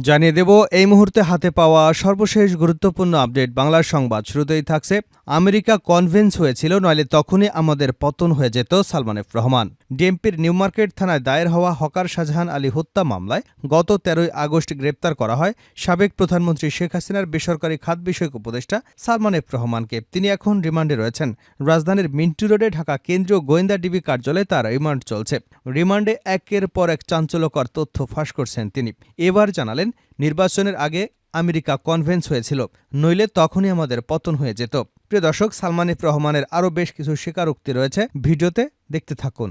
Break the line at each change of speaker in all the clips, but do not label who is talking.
জানিয়ে দেব, এই মুহূর্তে হাতে পাওয়া সর্বশেষ গুরুত্বপূর্ণ আপডেট বাংলার সংবাদ। শুরুতেই থাকছে, আমেরিকা কনভেন্স হয়েছিল, নইলে তখনই আমাদের পতন হয়ে যেত সালমান এফ রহমান। ডিএমপির নিউ মার্কেট থানায় দায়ের হওয়া হকার শাহজাহান আলী হত্যা মামলায় গত তেরোই আগস্ট গ্রেপ্তার করা হয় সাবেক প্রধানমন্ত্রী শেখ হাসিনার বেসরকারি খাত বিষয়ক উপদেষ্টা সালমান এফ রহমানকে। তিনি এখন রিমান্ডে রয়েছেন। রাজধানীর মিন্টু রোডে ঢাকা কেন্দ্রীয় গোয়েন্দা ডিবি কার্যালয়ে তার রিমান্ড চলছে। রিমান্ডে একের পর এক চাঞ্চল্যকর তথ্য ফাঁস করছেন তিনি। এবার জানালেন নির্বাচনের আগে আমেরিকা কনভেন্স হয়েছিল, নইলে তখনই আমাদের পতন হয়ে যেত। প্রিয় দর্শক, সালমান ইফ রহমানের আরও বেশ কিছু স্বীকারোক্তি রয়েছে, ভিডিওতে দেখতে থাকুন।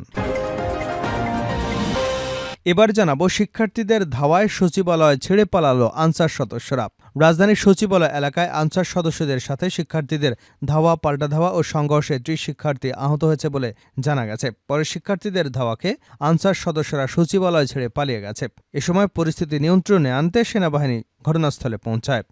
এবার জানাব, শিক্ষার্থীদের ধাওয়ায় সচিবালয় ছেড়ে পালালো আনসার সদস্যরা। রাজধানীর সচিবালয় এলাকায় আনসার সদস্যদের সাথে শিক্ষার্থীদের ধাওয়া, পাল্টা ধাওয়া ও সংঘর্ষে ত্রিশ শিক্ষার্থী আহত হয়েছে বলে জানা গেছে। পরে শিক্ষার্থীদের ধাওয়াকে আনসার সদস্যরা সচিবালয় ছেড়ে পালিয়ে গেছে। এ সময় পরিস্থিতি নিয়ন্ত্রণে আনতে সেনাবাহিনী ঘটনাস্থলে পৌঁছায়।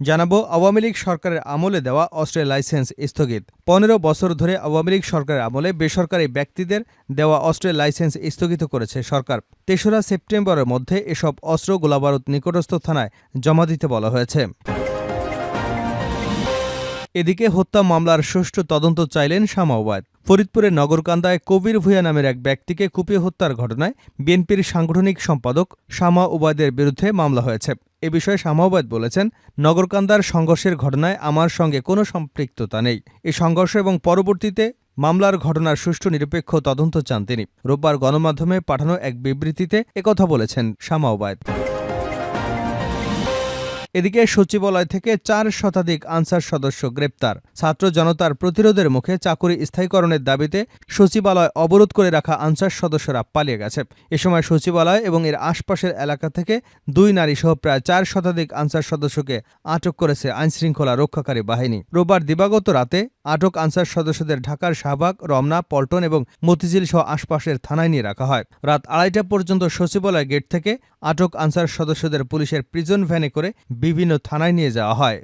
জানাব আওয়ামী লীগ সরকারের আমলে দেওয়া অস্ত্রের লাইসেন্স স্থগিত। পনেরো বছর ধরে আওয়ামী লীগ সরকারের আমলে বেসরকারি ব্যক্তিদের দেওয়া অস্ত্রের লাইসেন্স স্থগিত করেছে সরকার। তেসরা সেপ্টেম্বরের মধ্যে এসব অস্ত্র গোলাবারুদ নিকটস্থ থানায় জমা দিতে বলা হয়েছে। এদিকে হত্যা মামলার সুষ্ঠু তদন্ত চাইলেন শামা ফরিদপুরের নগরকান্দায় কবির ভূঁইয়া নামের এক ব্যক্তিকে কুপিয়ে হত্যার ঘটনায় বিএনপির সাংগঠনিক সম্পাদক শামা ওবায়দের বিরুদ্ধে মামলা হয়েছে। এ বিষয়ে শামা ওবায়দ বলেছেন, নগরকান্দার সংঘর্ষের ঘটনায় আমার সঙ্গে কোনো সম্পৃক্ততা নেই। এ সংঘর্ষ এবং পরবর্তীতে মামলার ঘটনার সুষ্ঠু নিরপেক্ষ তদন্ত চান তিনি। রোববার গণমাধ্যমে পাঠানো এক বিবৃতিতে একথা বলেছেন শামা ওবায়দ। এদিকে সচিবালয় থেকে চার শতাধিক আনসার সদস্য গ্রেপ্তার। ছাত্র জনতার প্রতিরোধের মুখে চাকুরি স্থায়ীকরণের দাবিতে সচিবালয় অবরোধ করে রাখা আনসার সদস্যরা পালিয়ে গেছে। এ সময় সচিবালয় এবং এর আশপাশের এলাকা থেকে দুই নারী সহ প্রায় চার শতাধিক আনসার সদস্যকে আটক করেছে আইনশৃঙ্খলা রক্ষাকারী বাহিনী। রোববার দিবাগত রাতে আটক আনসার সদস্যদের ঢাকার শাহবাগ, রমনা, পল্টন এবং মতিঝিল সহ আশপাশের থানায় নিয়ে রাখা হয়। রাত আড়াইটা পর্যন্ত সচিবালয় গেট থেকে আটক আনসার সদস্যদের পুলিশের প্রিজন ভ্যানে করে বিভিন্ন থানায় নিয়ে যাওয়া হয়।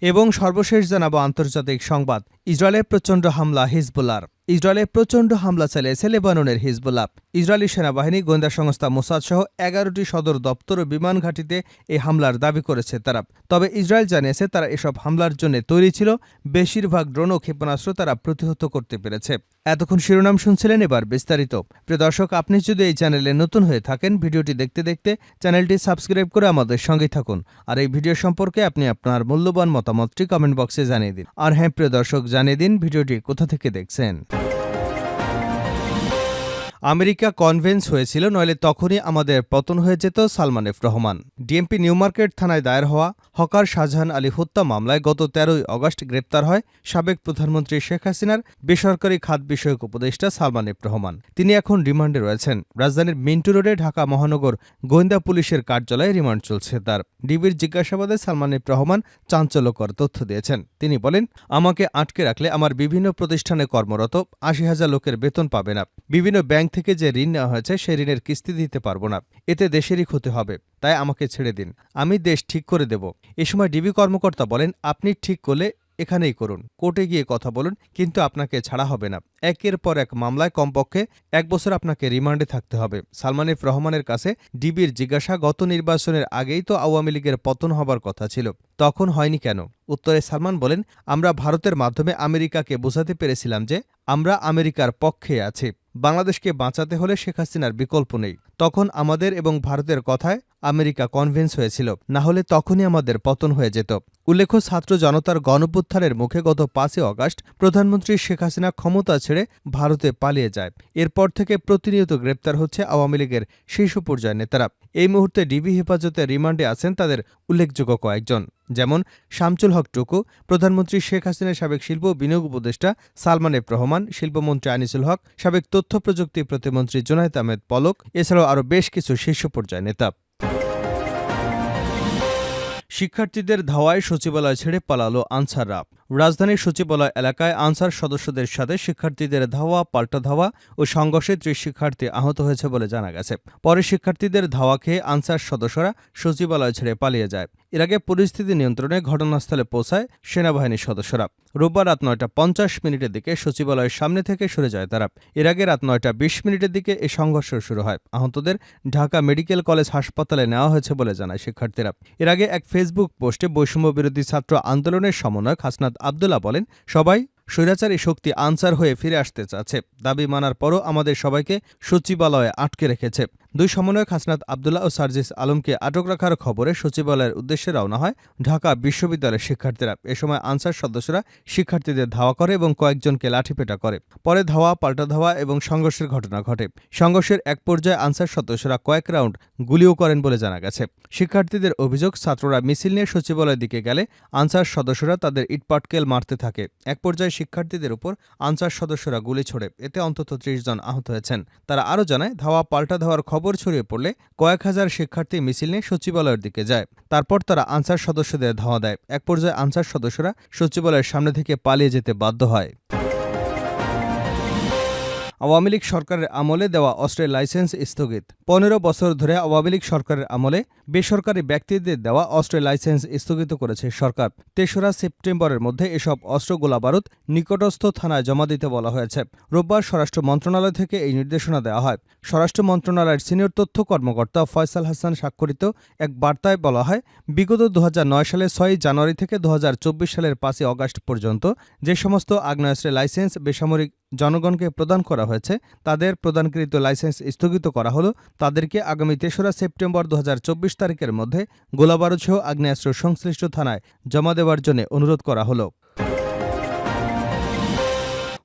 এবং সর্বশেষ জানাব আন্তর্জাতিক সংবাদ, ইসরায়েলের প্রচণ্ড হামলা হিজবুল্লার ইসরায়েলে প্রচণ্ড হামলা চালিয়েছে লেবাননের হিজবুল্লাহ। ইসরায়েলি সেনাবাহিনী, গোয়েন্দা সংস্থা মোসাদ সহ এগারোটি সদর দপ্তর ও বিমান ঘাঁটিতে এই হামলার দাবি করেছে তারা। তবে ইসরায়েল জানিয়েছে তারা এসব হামলার জন্য তৈরি ছিল। বেশিরভাগ ড্রোন ও ক্ষেপণাস্ত্র তারা প্রতিহত করতে পেরেছে। এতক্ষণ শিরোনাম শুনছিলেন এবার বিস্তারিত। প্রিয় দর্শক, আপনি যদি এই চ্যানেলে নতুন হয়ে থাকেন, ভিডিওটি দেখতে দেখতে চ্যানেলটি সাবস্ক্রাইব করে আমাদের সঙ্গেই থাকুন। আর এই ভিডিও সম্পর্কে আপনি আপনার মূল্যবান মতামতটি কমেন্ট বক্সে জানিয়ে দিন। আর হ্যাঁ প্রিয় দর্শক, জানিয়ে দিন ভিডিওটি কোথা থেকে দেখছেন। আমেরিকা কনভেন্স হয়েছিল, নইলে তখনই আমাদের পতন হয়ে যেত Salman F Rahman. DMP New Market থানায় দায়ের হওয়া হকার শাহজাহান আলী হত্যা মামলায় গত তেরোই অগস্ট গ্রেপ্তার হয় সাবেক প্রধানমন্ত্রী শেখ হাসিনার বেসরকারি খাত বিষয়ক উপদেষ্টা সালমান এফ রহমান। তিনি এখন রিমান্ডে রয়েছেন। রাজধানীর মিন্টু রোডে ঢাকা মহানগর গোয়েন্দা পুলিশের কার্যালয়ে রিমান্ড চলছে তার। ডিবির জিজ্ঞাসাবাদে সালমান এফ রহমান চাঞ্চল্যকর তথ্য দিয়েছেন। তিনি বলেন, আমাকে আটকে রাখলে আমার বিভিন্ন প্রতিষ্ঠানে কর্মরত আশি হাজার লোকের বেতন পাবে না। বিভিন্ন ব্যাংক থেকে যে ঋণ নেওয়া হয়েছে সে ঋণের কিস্তি দিতে পারব না। এতে দেশেরই ক্ষতি হবে। তাই আমাকে ছেড়ে দিন। আমি দেশ ঠিক করে দেব। এ সময় ডিবি কর্মকর্তা বলেন, আপনি ঠিক করলে এখানেই করুন। কোর্টে গিয়ে কথা বলুন, কিন্তু আপনাকে ছাড়া হবে না। একের পর এক মামলায় কমপক্ষে এক বছর আপনাকে রিমান্ডে থাকতে হবে। সালমান এফ রহমানের কাছে ডিবির জিজ্ঞাসা গত নির্বাচনের আগেই তো আওয়ামী লীগের পতন হবার কথা ছিল। তখন হয়নি কেন? উত্তরে সালমান বলেন, আমরা ভারতের মাধ্যমে আমেরিকাকে বোঝাতে পেরেছিলাম যে আমরা আমেরিকার পক্ষে আছি। বাংলাদেশকে বাঁচাতে হলে শেখ হাসিনার বিকল্প নেই। তখন আমাদের এবং ভারতের কথায় আমেরিকা কনভিন্স হয়েছিল। না হলে তখনই আমাদের পতন হয়ে যেত। উল্লেখ্য, ছাত্র জনতার গণপুত্থানের মুখে গত পাঁচই অগাস্ট প্রধানমন্ত্রী শেখ হাসিনা ক্ষমতা ছেড়ে ভারতে পালিয়ে যায়। এরপর থেকে প্রতিনিয়ত গ্রেপ্তার হচ্ছে আওয়ামী লীগের শীর্ষ পর্যায়ের নেতারা। এই মুহূর্তে ডিবি হেফাজতে রিমান্ডে আছেন তাদের উল্লেখযোগ্য কয়েকজন। যেমন শামচুল হক টুকু, প্রধানমন্ত্রী শেখ হাসিনার সাবেক শিল্প বিনিয়োগ উপদেষ্টা সালমান এফ রহমান, শিল্পমন্ত্রী আনিসুল হক, সাবেক তথ্য প্রযুক্তি প্রতিমন্ত্রী জোনায়েত আহমেদ পলক, এছাড়াও আরও বেশ কিছু শীর্ষ পর্যায়ের নেতা। শিক্ষার্থীদের ধাওয়ায় সচিবালয় ছেড়ে পালালো আনসাররা। রাজধানীর সচিবালয় এলাকায় আনসার সদস্যদের সাথে শিক্ষার্থীদের ধাওয়া, পাল্টা ধাওয়া ও সংঘর্ষে ত্রিশ শিক্ষার্থী আহত হয়েছে বলে জানা গেছে। পরে শিক্ষার্থীদের ধাওয়া খেয়ে আনসার সদস্যরা সচিবালয় ছেড়ে পালিয়ে যায়। এর আগে পরিস্থিতি নিয়ন্ত্রণে ঘটনাস্থলে পৌঁছায় সেনাবাহিনীর সদস্যরা। রোববার রাত নয়টা পঞ্চাশ মিনিটের দিকে সচিবালয়ের সামনে থেকে সরে যায় তারা। এর আগে রাত নয়টা বিশ মিনিটের দিকে এ সংঘর্ষ শুরু হয়। আহতদের ঢাকা মেডিকেল কলেজ হাসপাতালে নেওয়া হয়েছে বলে জানায় শিক্ষার্থীরা। এর আগে এক ফেসবুক পোস্টে বৈষম্য বিরোধী ছাত্র আন্দোলনের সমন্বয়ক হাসনাত আবদুল্লাহ বলেন, সবাই স্বৈরাচারী শক্তি আনসার হয়ে ফিরে আসতে চাচ্ছে। দাবি মানার পরও আমাদের সবাইকে সচিবালয়ে আটকে রেখেছে। দুই সমন্বয়ক হাসনাত আবদুল্লাহ ও সার্জিস আলমকে আটক রাখার খবরে সচিবালয়ের উদ্দেশ্যে রওনা হয় ঢাকা বিশ্ববিদ্যালয়ের শিক্ষার্থীরা। এ সময় আনসার সদস্যরা শিক্ষার্থীদের ধাওয়া করে এবং কয়েকজনকে লাঠিপেটা করে। পরে ধাওয়া, পাল্টা ধাওয়া এবং সংঘর্ষের ঘটনা ঘটে। সংঘর্ষের এক পর্যায়ে আনসার সদস্যরা কয়েক রাউন্ড গুলিও করেন বলে জানা গেছে। শিক্ষার্থীদের অভিযোগ, ছাত্ররা মিছিল নিয়ে সচিবালয়ের দিকে গেলে আনসার সদস্যরা তাদের ইটপাটকেল মারতে থাকে। এক পর্যায়ে শিক্ষার্থীদের উপর আনসার সদস্যরা গুলি ছোড়ে। এতে অন্তত ত্রিশ জন আহত হয়েছেন। তারা আরও জানায়, ধাওয়া, পাল্টা ধাওয়ার খবর ছড়িয়ে পড়লে কয়েক হাজার শিক্ষার্থী মিছিল নিয়ে সচিবালয়ের দিকে যায়। তারপর তারা আনসার সদস্যদের ধাওয়া দেয়। এক পর্যায়ে আনসার সদস্যরা সচিবালয়ের সামনে থেকে পালিয়ে যেতে বাধ্য হয়। আওয়ামী লীগ সরকারের আমলে দেওয়া অস্ত্রের লাইসেন্স স্থগিত। পনেরো বছর ধরে আওয়ামী লীগ সরকারের আমলে বেসরকারি ব্যক্তিদের দেওয়া অস্ত্রের লাইসেন্স স্থগিত করেছে সরকার। তেসরা সেপ্টেম্বরের মধ্যে এসব অস্ত্র গোলাবারুদ নিকটস্থ থানায় জমা দিতে বলা হয়েছে। রোববার স্বরাষ্ট্র মন্ত্রণালয় থেকে এই নির্দেশনা দেওয়া হয়। স্বরাষ্ট্র মন্ত্রণালয়ের সিনিয়র তথ্য কর্মকর্তা ফয়সাল হাসান স্বাক্ষরিত এক বার্তায় বলা হয়, বিগত দু সালের ছয়ই জানুয়ারি থেকে দু হাজার চব্বিশ সালের পাঁচই অগাস্ট পর্যন্ত যে সমস্ত আগ্নেয়াস্ত্রের লাইসেন্স বেসামরিক জনগণকে প্রদান করা হয়েছে। তাদের প্রদানকৃত লাইসেন্স স্থগিত করা হলো। তাদেরকে আগামী তেসরা সেপ্টেম্বর দু হাজার চব্বিশ তারিখের মধ্যে গোলাবারুদসহ আগ্নেয়াস্ত্র সংশ্লিষ্ট থানায় জমা দেওয়ার জন্য অনুরোধ করা হলো।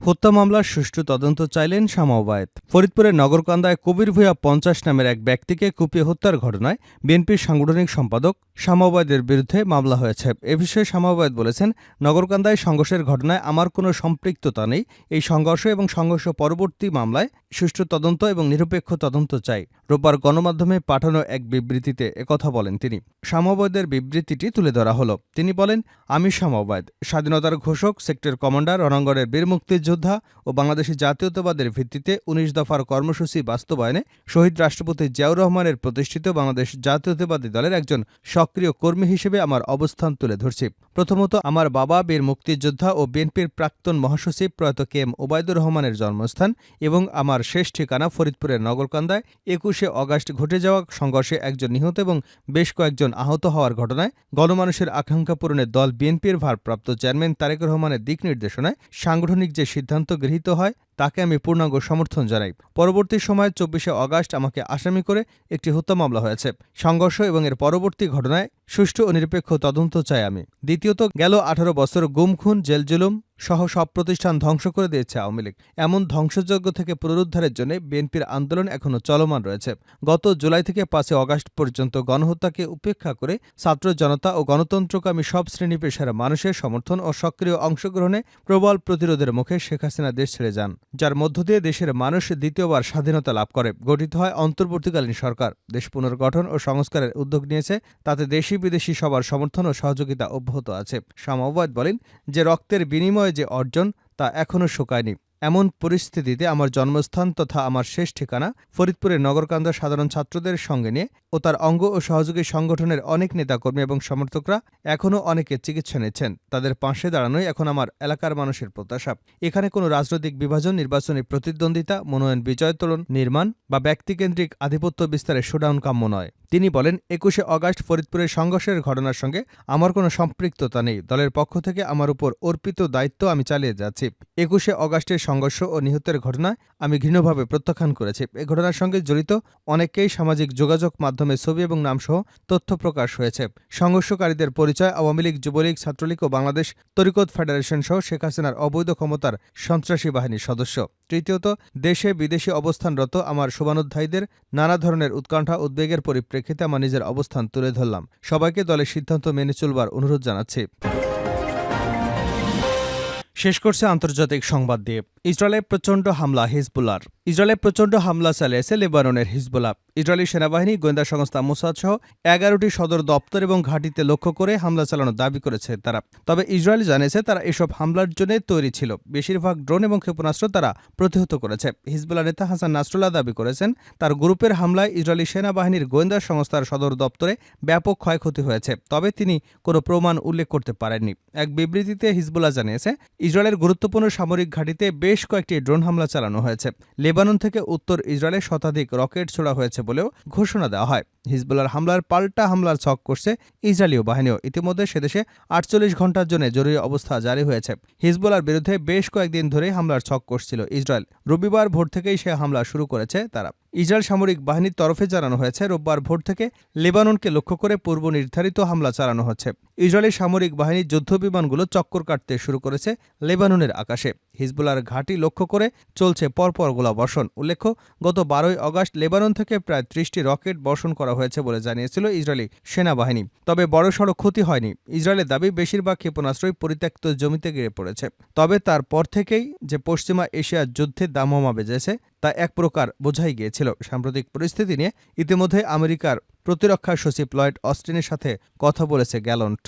হত্যা মামলার সুষ্ঠু তদন্ত চাইলেন শামাওবায়েত ফরিদপুরের নগরকান্দায় কবির ভূয়া পঞ্চাশ নামের এক ব্যক্তিকে কুপিয়ে হত্যার ঘটনায় বিএনপির সাংগঠনিক সম্পাদক শামাওবায়েদের বিরুদ্ধে মামলা হয়েছে। এ বিষয়ে শামাওবায়েত বলেছেন, নগরকান্দায় সংঘর্ষের ঘটনায় আমার কোনো সম্পৃক্ততা নেই। এই সংঘর্ষ এবং সংঘর্ষ পরবর্তী মামলায় সুষ্ঠু তদন্ত এবং নিরপেক্ষ তদন্ত চাই। রোববার গণমাধ্যমে পাঠানো এক বিবৃতিতে একথা বলেন তিনি। শামাওবায়েদের বিবৃতিটি তুলে ধরা হলো। তিনি বলেন, আমি শামাওবায়েদ স্বাধীনতার ঘোষক, সেক্টর কমান্ডার, রণাঙ্গনের বীর মুক্তিযোদ্ধা ও বাংলাদেশি জাতীয়তাবাদের ভিত্তিতে উনিশ দফার কর্মসূচি বাস্তবায়নে শহীদ রাষ্ট্রপতি জিয়াউর রহমানের প্রতিষ্ঠিত বাংলাদেশ জাতীয়তাবাদী দলের একজন সক্রিয় কর্মী হিসেবে আমার অবস্থান তুলে ধরছি। প্রথমত, আমার বাবা বীর মুক্তিযোদ্ধা ও বিএনপির প্রাক্তন মহাসচিব প্রয়াত কে এম ওবায়দুর রহমানের জন্মস্থান এবং আমার শেষ ঠিকানা ফরিদপুরের নগরকান্দায় একুশে অগাস্ট ঘটে যাওয়া সংঘর্ষে একজন নিহত এবং বেশ কয়েকজন আহত হওয়ার ঘটনায় গণমানুষের আকাঙ্ক্ষা পূরণে দল বিএনপির ভারপ্রাপ্ত চেয়ারম্যান তারেক রহমানের দিক নির্দেশনায় সাংগঠনিক যে সিদ্ধান্ত গৃহীত হয় তাকে আমি পূর্ণাঙ্গ সমর্থন জানাই। পরবর্তী সময়ে চব্বিশে অগাস্ট আমাকে আসামি করে একটি হত্যা মামলা হয়েছে। সংঘর্ষ এবং এর পরবর্তী ঘটনায় সুষ্ঠু ও নিরপেক্ষ তদন্ত চাই আমি। দ্বিতীয়ত, গেল আঠারো বছর গুম, খুন, জেল জুলুম সহ সব প্রতিষ্ঠান ধ্বংস করে দিয়েছে আওয়ামী লীগ। এমন ধ্বংসযজ্ঞ থেকে পুনরুদ্ধারের জন্য বিএনপির আন্দোলন এখনও চলমান রয়েছে। গত জুলাই থেকে পাঁচই অগাস্ট পর্যন্ত গণহত্যাকে উপেক্ষা করে ছাত্র জনতা ও গণতন্ত্রকামী সব শ্রেণি পেশার মানুষের সমর্থন ও সক্রিয় অংশগ্রহণে প্রবল প্রতিরোধের মুখে শেখ হাসিনা দেশ ছেড়ে যান। যার মধ্য দিয়ে দেশের মানুষ দ্বিতীয়বার স্বাধীনতা লাভ করে। গঠিত হয় অন্তর্বর্তীকালীন সরকার। দেশ পুনর্গঠন ও সংস্কারের উদ্যোগ নিয়েছে। তাতে দেশি বিদেশি সবার সমর্থন ও সহযোগিতা অব্যাহত আছে। সামাবাদ বলেন যে রক্তের বিনিময়ে যে অর্জন, তা এখনও শোকায়নি। এমন পরিস্থিতিতে আমার জন্মস্থান তথা আমার শেষ ঠিকানা ফরিদপুরের নগরকান্দা সাধারণ ছাত্রদের সঙ্গে নিয়ে ও তার অঙ্গ ও সহযোগী সংগঠনের অনেক নেতাকর্মী এবং সমর্থকরা এখনও অনেকে চিকিৎসা নিচ্ছেন। তাদের পাশে দাঁড়ানোই এখন আমার এলাকার মানুষের প্রত্যাশা। এখানে কোনো রাজনৈতিক বিভাজন, নির্বাচনী প্রতিদ্বন্দ্বিতা, মনোনয়ন বিজয়, তোলন, নির্মাণ বা ব্যক্তিকেন্দ্রিক আধিপত্য বিস্তারের শোডাউন কাম্য নয়। তিনি বলেন, একুশে অগাস্ট ফরিদপুরের সংঘর্ষের ঘটনার সঙ্গে আমার কোনো সম্পৃক্ততা নেই। দলের পক্ষ থেকে আমার উপর অর্পিত দায়িত্ব আমি চালিয়ে যাচ্ছি। একুশে অগাস্টের সংঘর্ষ ও নিহতের ঘটনায় আমি ঘৃণভাবে প্রত্যাখ্যান করেছি। এ ঘটনার সঙ্গে জড়িত অনেকেই সামাজিক যোগাযোগ মাধ্যমে ছবি এবং নামসহ তথ্য প্রকাশ হয়েছে। সংঘর্ষকারীদের পরিচয় আওয়ামী লীগ, যুবলীগ, ছাত্রলীগ ও বাংলাদেশ তরিকত ফেডারেশন সহ শেখ হাসিনার অবৈধ ক্ষমতার সন্ত্রাসী বাহিনীর সদস্য। তৃতীয়ত, দেশে বিদেশে অবস্থানরত আমার শুভানুধ্যায়ীদের নানা ধরনের উৎকণ্ঠা, উদ্বেগের পরিপ্রেক্ষিতে আমার নিজের অবস্থান তুলে ধরলাম। সবাইকে দলের সিদ্ধান্ত মেনে চলবার অনুরোধ জানাচ্ছি। শেষ করছে আন্তর্জাতিক সংবাদ দিয়ে। ইসরায়েলে প্রচণ্ড হামলা হিজবুল্লার ইসরায়েলে প্রচণ্ড হামলা চালিয়েছে লেবাননের হিজবুল্লাহ। ইসরায়েলি সেনাবাহিনী, গোয়েন্দা সংস্থা মোসাদ সহ এগারোটি সদর দপ্তর এবং ঘাঁটিতে লক্ষ্য করে হামলা চালানোর দাবি করেছে তারা। তবে ইসরায়েল জানিয়েছে তারা এসব হামলার জন্য তৈরি ছিল। বেশিরভাগ ড্রোন এবং ক্ষেপণাস্ত্র তারা প্রতিহত করেছে। হিজবুল্লাহ নেতা হাসান নাসরুল্লাহ দাবি করেছেন, তার গ্রুপের হামলায় ইসরায়েলি সেনাবাহিনীর গোয়েন্দা সংস্থার সদর দপ্তরে ব্যাপক ক্ষয়ক্ষতি হয়েছে। তবে তিনি কোনো প্রমাণ উল্লেখ করতে পারেননি। এক বিবৃতিতে হিজবুল্লাহ জানিয়েছে, ইসরায়েলের গুরুত্বপূর্ণ সামরিক ঘাঁটিতে বেশ কয়েকটি ড্রোন হামলা চালানো হয়েছে। লেবানন থেকে উত্তর ইসরায়েলে শতাধিক রকেট ছোড়া হয়েছে বলেও ঘোষণা দেওয়া হয়। হিজবুল্লার হামলার পাল্টা হামলার ছক করছে ইসরায়েলীয় বাহিনীও। ইতিমধ্যে সেদেশে আটচল্লিশ ঘণ্টার জন্য জরুরি অবস্থা জারি হয়েছে। হিজবুলার বিরুদ্ধে বেশ কয়েকদিন ধরে হামলার ছক করছিল ইসরায়েল। রবিবার ভোর থেকেই সে হামলা শুরু করেছে তারা। ইসরায়েল সামরিক বাহিনীর তরফে জানানো হয়েছে, রোববার ভোর থেকে লেবাননকে লক্ষ্য করে পূর্ব নির্ধারিত হামলা চালানো হচ্ছে। ইসরায়েলি সামরিক বাহিনীর যুদ্ধবিমানগুলো চক্কর কাটতে শুরু করেছে লেবাননের আকাশে। হিজবুলার ঘাঁটি লক্ষ্য করে চলছে পরপর গোলাবর্ষণ। উল্লেখ্য, গত বারোই অগাস্ট লেবানন থেকে প্রায় ত্রিশটি রকেট বর্ষণ করা হয়েছে বলে জানিয়েছিল ইসরায়েলি সেনাবাহিনী। তবে বড়সড় ক্ষতি হয়নি। ইসরায়েলের দাবি, বেশিরভাগ ক্ষেপণাস্ত্রই পরিত্যক্ত জমিতে গিয়ে পড়েছে। তবে তারপর থেকেই যে পশ্চিমা এশিয়ার যুদ্ধে দামমা বেজেছে তা এক প্রকার বোঝাই গিয়েছিল। সাম্প্রতিক পরিস্থিতি নিয়ে ইতিমধ্যে আমেরিকার প্রতিরক্ষা সচিব লয়েড অস্টিনের সাথে কথা বলেছে গ্যালন্ট।